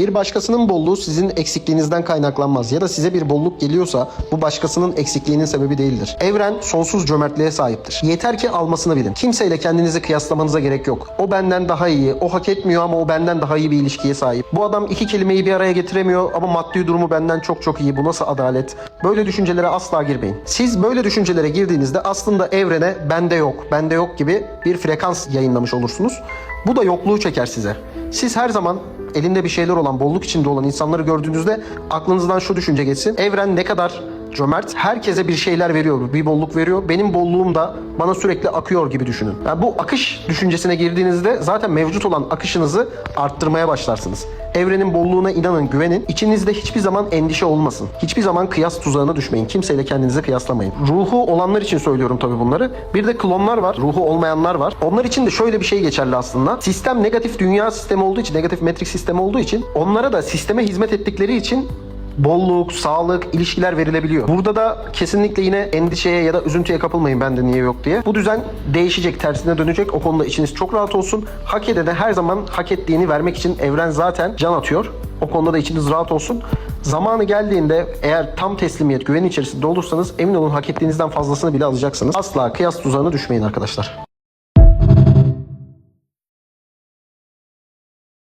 Bir başkasının bolluğu sizin eksikliğinizden kaynaklanmaz ya da size bir bolluk geliyorsa bu başkasının eksikliğinin sebebi değildir. Evren sonsuz cömertliğe sahiptir. Yeter ki almasını bilin. Kimseyle kendinizi kıyaslamanıza gerek yok. O benden daha iyi, o hak etmiyor ama o benden daha iyi bir ilişkiye sahip. Bu adam iki kelimeyi bir araya getiremiyor ama maddi durumu benden çok çok iyi. Bu nasıl adalet? Böyle düşüncelere asla girmeyin. Siz böyle düşüncelere girdiğinizde aslında evrene bende yok, bende yok gibi bir frekans yayınlamış olursunuz. Bu da yokluğu çeker size. Siz her zaman elinde bir şeyler olan, bolluk içinde olan insanları gördüğünüzde aklınızdan şu düşünce geçsin. Evren ne kadar cömert, herkese bir şeyler veriyor, bir bolluk veriyor. Benim bolluğum da bana sürekli akıyor gibi düşünün. Yani bu akış düşüncesine girdiğinizde zaten mevcut olan akışınızı arttırmaya başlarsınız. Evrenin bolluğuna inanın, güvenin. İçinizde hiçbir zaman endişe olmasın. Hiçbir zaman kıyas tuzağına düşmeyin. Kimseyle kendinizi kıyaslamayın. Ruhu olanlar için söylüyorum tabii bunları. Bir de klonlar var, ruhu olmayanlar var. Onlar için de şöyle bir şey geçerli aslında. Sistem negatif dünya sistemi olduğu için, negatif metrik sistemi olduğu için onlara da sisteme hizmet ettikleri için bolluk, sağlık, ilişkiler verilebiliyor. Burada da kesinlikle yine endişeye ya da üzüntüye kapılmayın bende niye yok diye. Bu düzen değişecek, tersine dönecek. O konuda içiniz çok rahat olsun. Hak edene her zaman hak ettiğini vermek için evren zaten can atıyor. O konuda da içiniz rahat olsun. Zamanı geldiğinde eğer tam teslimiyet, güven içerisinde olursanız emin olun hak ettiğinizden fazlasını bile alacaksınız. Asla kıyas tuzağına düşmeyin arkadaşlar.